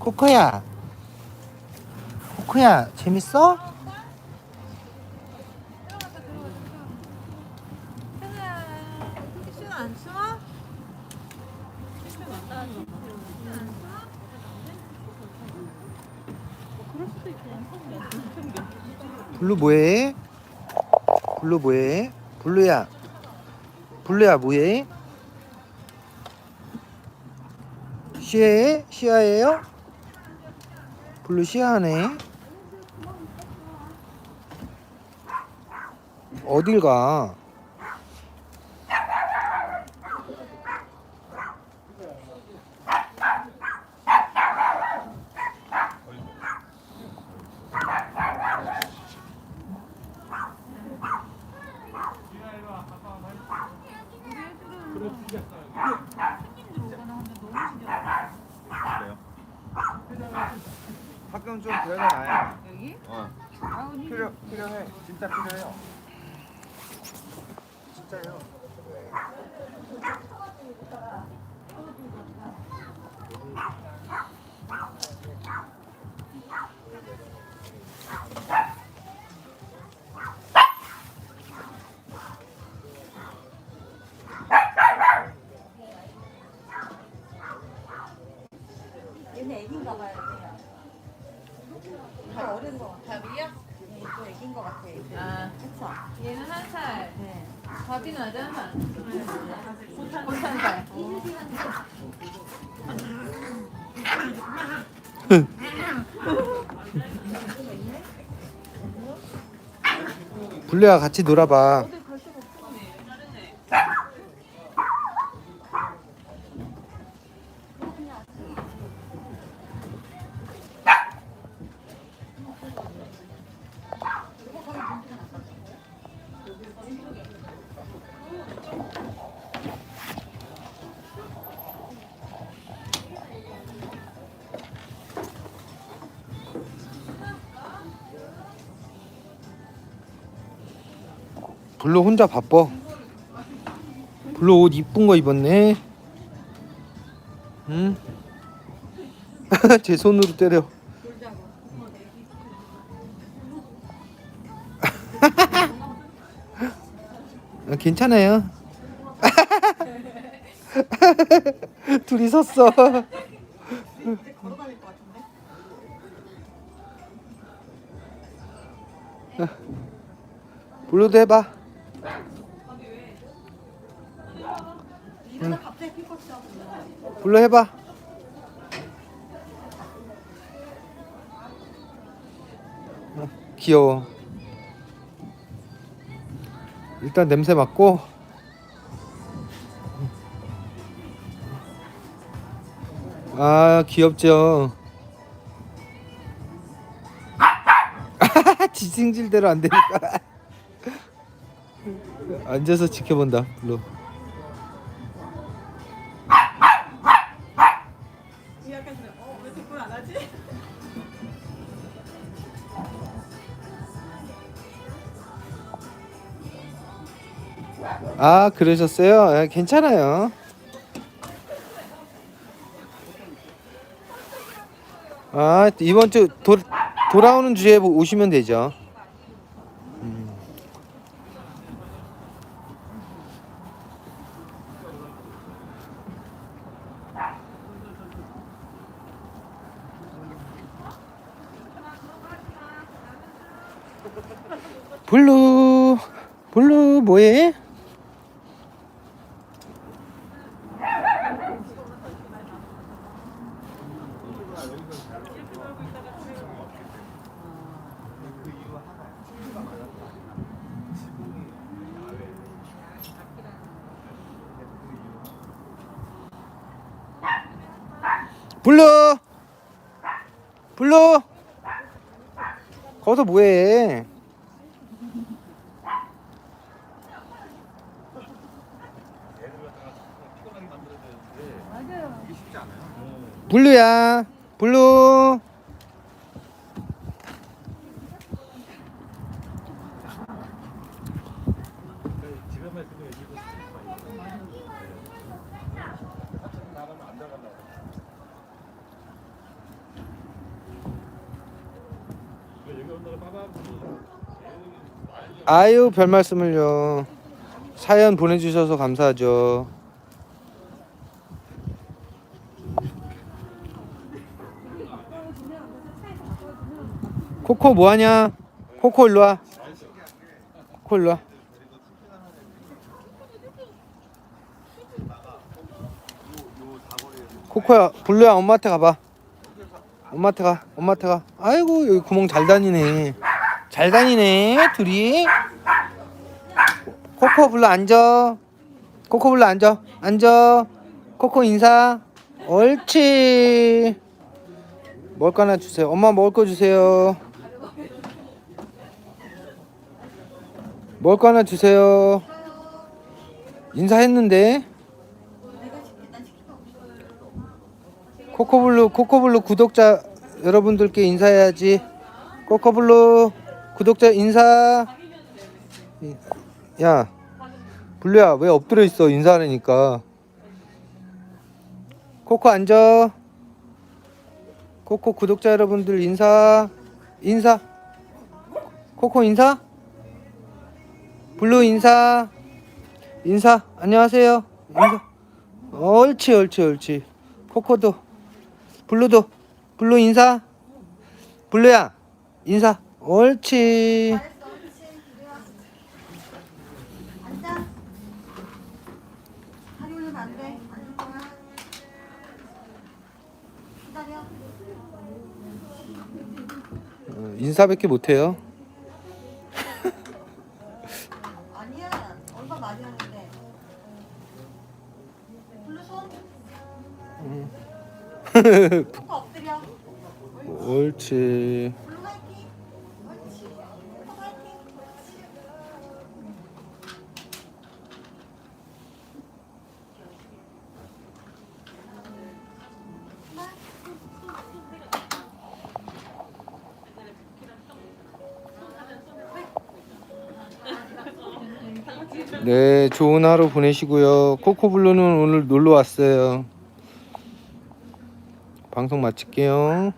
코코야. 코코야, 재밌어? 블루 뭐해? 블루 뭐해? 블루야. 블루야 뭐해? 쉬해? 쉬어해요? 블루 쉬하네. 어딜 가? 가끔 좀 데려다 놔요. 여기? 어. 아우, 니 필요 필요해. 진짜 필요해요. 진짜요. 얘네 애기인가 봐요. 다 어린 거 같아. 답이야? 네, 또 애기인 거 같아. 애기. 아, 그쵸? 얘는 한 살. 네. 블루야 같이 놀아봐. 블루 혼자 바빠. 블루 옷 이쁜 거 입었네. 응? 제 손으로 때려. 아, 괜찮아요. 둘이 섰어. 블루도 해봐. 이러다 갑자기 피커 시작. 불러 해봐. 어, 귀여워. 일단 냄새 맡고. 아 귀엽죠. 지승질대로 안 되니까. 앉아서 지켜본다 블루. 아 그러셨어요? 아, 괜찮아요. 아 이번 주 도, 돌아오는 주에 뭐 오시면 되죠. 음. 블루 블루 뭐해? 블루 블루 거기서 뭐해? 블루야. 블루 아유 별 말씀을요. 사연 보내주셔서 감사하죠. 코코 뭐하냐? 코코 일로 와. 코코 일로 와. 코코야, 블루야 엄마한테 가봐. 엄마한테 가, 엄마한테 가. 아이고 여기 구멍 잘 다니네. 잘 다니네 둘이. 코코 블루 앉아. 코코 블루 앉아. 앉아. 코코 인사. 옳지. 먹을 거 하나 주세요. 엄마 먹을 거 주세요. 먹을 거 하나 주세요. 인사했는데. 코코블루 코코블루 구독자 여러분들께 인사해야지. 코코블루 구독자 인사. 야, 블루야 왜 엎드려 있어? 인사하려니까. 코코 앉아. 코코 구독자 여러분들 인사. 인사. 코코 인사? 블루 인사. 인사. 안녕하세요. 인사. 옳지 옳지 옳지. 코코도 블루도 블루 인사 블루야 인사 옳지 잘했어, 옳지. 그래요. 앉아. 다리 올리면 안 돼. 앉을 거야. 기다려. 어, 인사밖에 못해요 아니야. 얼마 많이 하는데. 블루 손. 코코 옳지. 옳지. 네 좋은 하루 보내시고요 코코블루는 오늘 놀러 왔어요 방송 마칠게요